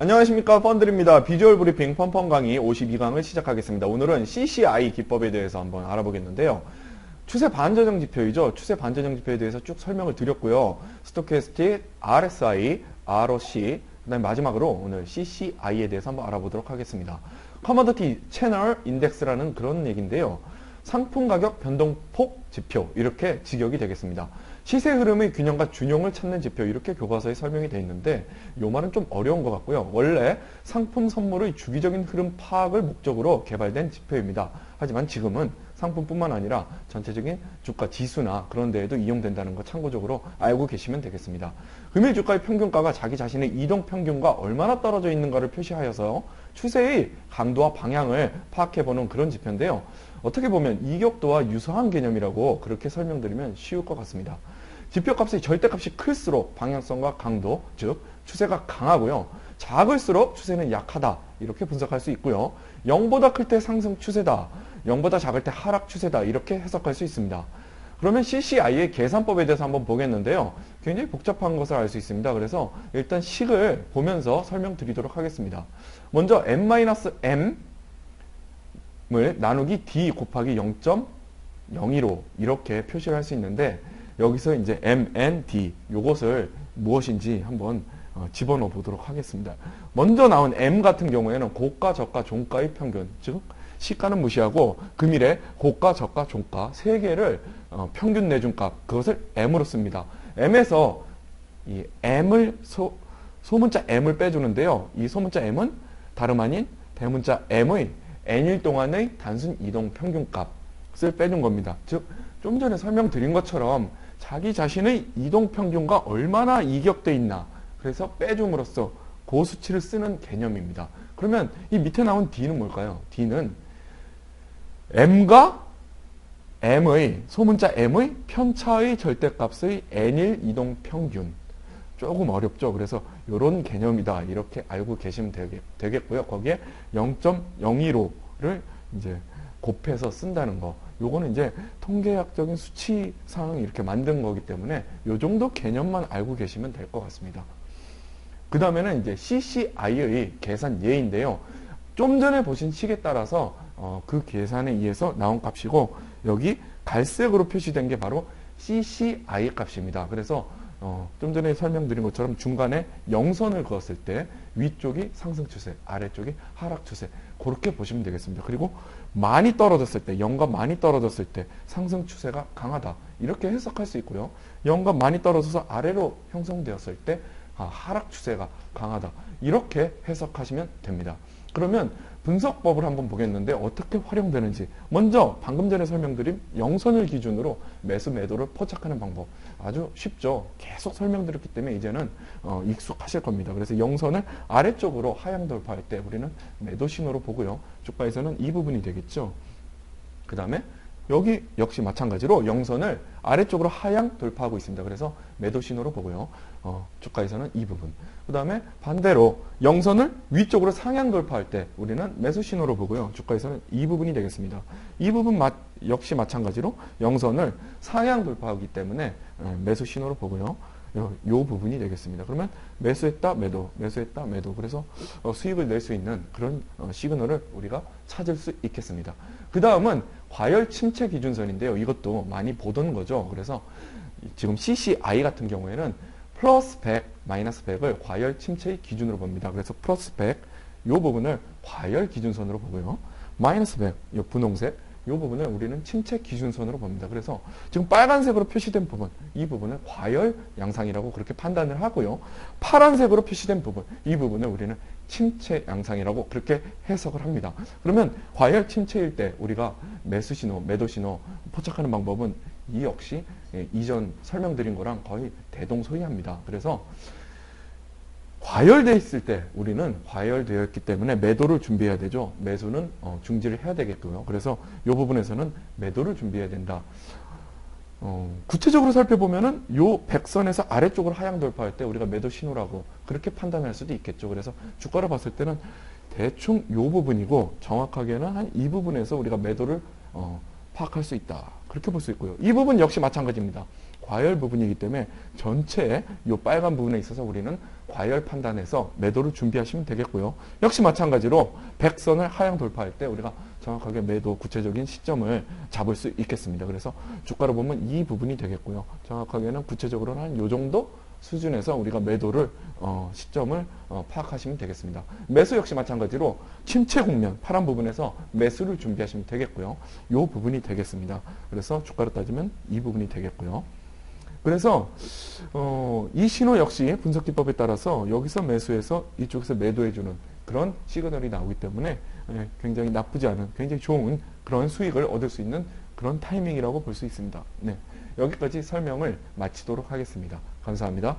안녕하십니까 펀드입니다. 비주얼 브리핑 펀펀 강의 52강을 시작하겠습니다. 오늘은 CCI 기법에 대해서 한번 알아보겠는데요. 추세 반전형 지표이죠. 추세 반전형 지표에 대해서 쭉 설명을 드렸고요. 스토캐스틱, RSI, ROC, 그 다음에 마지막으로 오늘 CCI에 대해서 한번 알아보도록 하겠습니다. 커머더티 채널 인덱스라는 그런 얘기인데요. 상품 가격 변동폭 지표 이렇게 직역이 되겠습니다. 시세 흐름의 균형과 준용을 찾는 지표 이렇게 교과서에 설명이 되어 있는데 이 말은 좀 어려운 것 같고요. 원래 상품 선물의 주기적인 흐름 파악을 목적으로 개발된 지표입니다. 하지만 지금은 상품뿐만 아니라 전체적인 주가 지수나 그런 데에도 이용된다는 거 참고적으로 알고 계시면 되겠습니다. 금일 주가의 평균가가 자기 자신의 이동 평균과 얼마나 떨어져 있는가를 표시하여서 추세의 강도와 방향을 파악해보는 그런 지표인데요. 어떻게 보면 이격도와 유사한 개념이라고 그렇게 설명드리면 쉬울 것 같습니다. 지표값의 절대값이 클수록 방향성과 강도, 즉 추세가 강하고요. 작을수록 추세는 약하다. 이렇게 분석할 수 있고요. 0보다 클 때 상승 추세다. 0보다 작을 때 하락 추세다. 이렇게 해석할 수 있습니다. 그러면 CCI의 계산법에 대해서 한번 보겠는데요. 굉장히 복잡한 것을 알 수 있습니다. 그래서 일단 식을 보면서 설명드리도록 하겠습니다. 먼저 n-m을 나누기 d 곱하기 0.015 이렇게 표시를 할 수 있는데 여기서 이제 MND 요것을 무엇인지 한번 어, 집어넣어 보도록 하겠습니다. 먼저 나온 M 같은 경우에는 고가, 저가, 종가의 평균, 즉 시가는 무시하고 금일에 고가, 저가, 종가 세 개를 어, 평균 내준값 그것을 M으로 씁니다. M에서 이 M을 소, 소문자 M을 빼주는데요. 이 소문자 M은 다름 아닌 대문자 M의 N일 동안의 단순 이동 평균값을 빼준 겁니다. 즉 좀 전에 설명드린 것처럼 자기 자신의 이동 평균과 얼마나 이격돼 있나 그래서 빼줌으로써 그 수치를 쓰는 개념입니다. 그러면 이 밑에 나온 D는 뭘까요? D는 M과 M의 소문자 M의 편차의 절대값의 N일 이동 평균 조금 어렵죠. 그래서 이런 개념이다. 이렇게 알고 계시면 되겠, 고요 거기에 0.015를 이제 곱해서 쓴다는 거. 요거는 이제 통계학적인 수치상 이렇게 만든 거기 때문에 요 정도 개념만 알고 계시면 될 것 같습니다. 그 다음에는 이제 CCI의 계산 예인데요. 좀 전에 보신 식에 따라서 어, 그 계산에 의해서 나온 값이고 여기 갈색으로 표시된 게 바로 CCI 값입니다. 그래서 어, 좀 전에 설명드린 것처럼 중간에 영선을 그었을 때 위쪽이 상승 추세, 아래쪽이 하락 추세 그렇게 보시면 되겠습니다. 그리고 많이 떨어졌을 때, 0과 많이 떨어졌을 때 상승 추세가 강하다. 이렇게 해석할 수 있고요. 0과 많이 떨어져서 아래로 형성되었을 때 아, 하락 추세가 강하다. 이렇게 해석하시면 됩니다. 그러면 분석법을 한번 보겠는데 어떻게 활용되는지. 먼저 방금 전에 설명드린 영선을 기준으로 매수 매도를 포착하는 방법. 아주 쉽죠. 계속 설명드렸기 때문에 이제는 어, 익숙하실 겁니다. 그래서 영선을 아래쪽으로 하향 돌파할 때 우리는 매도 신호로 보고요. 주가에서는 이 부분이 되겠죠. 그 다음에 여기 역시 마찬가지로 영선을 아래쪽으로 하향 돌파하고 있습니다. 그래서 매도 신호로 보고요. 어, 주가에서는 이 부분. 그 다음에 반대로 영선을 위쪽으로 상향 돌파할 때 우리는 매수 신호로 보고요. 주가에서는 이 부분이 되겠습니다. 이 부분 마, 역시 마찬가지로 영선을 상향 돌파하기 때문에 어, 매수 신호로 보고요. 요, 요, 부분이 되겠습니다. 그러면 매수했다 매도 매수했다 매도 그래서 어, 수익을 낼 수 있는 그런 어, 시그널을 우리가 찾을 수 있겠습니다. 그 다음은 과열 침체 기준선인데요. 이것도 많이 보던 거죠. 그래서 지금 CCI 같은 경우에는 플러스 100, 마이너스 100을 과열 침체의 기준으로 봅니다. 그래서 플러스 100, 이 부분을 과열 기준선으로 보고요. 마이너스 100, 이 분홍색, 이 부분을 우리는 침체 기준선으로 봅니다. 그래서 지금 빨간색으로 표시된 부분, 이 부분을 과열 양상이라고 그렇게 판단을 하고요. 파란색으로 표시된 부분, 이 부분을 우리는 침체 양상이라고 그렇게 해석을 합니다. 그러면 과열 침체일 때 우리가 매수 신호, 매도 신호 포착하는 방법은 이 역시 예, 이전 설명드린 거랑 거의 대동소이합니다. 그래서 과열되어 있을 때 우리는 과열되어 있기 때문에 매도를 준비해야 되죠. 매수는 어, 중지를 해야 되겠고요. 그래서 이 부분에서는 매도를 준비해야 된다. 어, 구체적으로 살펴보면은 요 백선에서 아래쪽으로 하향 돌파할 때 우리가 매도 신호라고 그렇게 판단할 수도 있겠죠. 그래서 주가를 봤을 때는 대충 요 부분이고 정확하게는 한 이 부분에서 우리가 매도를 어, 파악할 수 있다. 그렇게 볼 수 있고요. 이 부분 역시 마찬가지입니다. 과열 부분이기 때문에 전체 이 빨간 부분에 있어서 우리는 과열 판단해서 매도를 준비하시면 되겠고요. 역시 마찬가지로 백선을 하향 돌파할 때 우리가 정확하게 매도 구체적인 시점을 잡을 수 있겠습니다. 그래서 주가로 보면 이 부분이 되겠고요. 정확하게는 구체적으로는 한 요 정도 수준에서 우리가 매도를 어, 시점을 어, 파악하시면 되겠습니다. 매수 역시 마찬가지로 침체 국면 파란 부분에서 매수를 준비하시면 되겠고요. 이 부분이 되겠습니다. 그래서 주가로 따지면 이 부분이 되겠고요. 그래서 어, 이 신호 역시 분석 기법에 따라서 여기서 매수해서 이쪽에서 매도해주는 그런 시그널이 나오기 때문에 예, 굉장히 나쁘지 않은 굉장히 좋은 그런 수익을 얻을 수 있는 그런 타이밍이라고 볼 수 있습니다. 네, 여기까지 설명을 마치도록 하겠습니다. 감사합니다.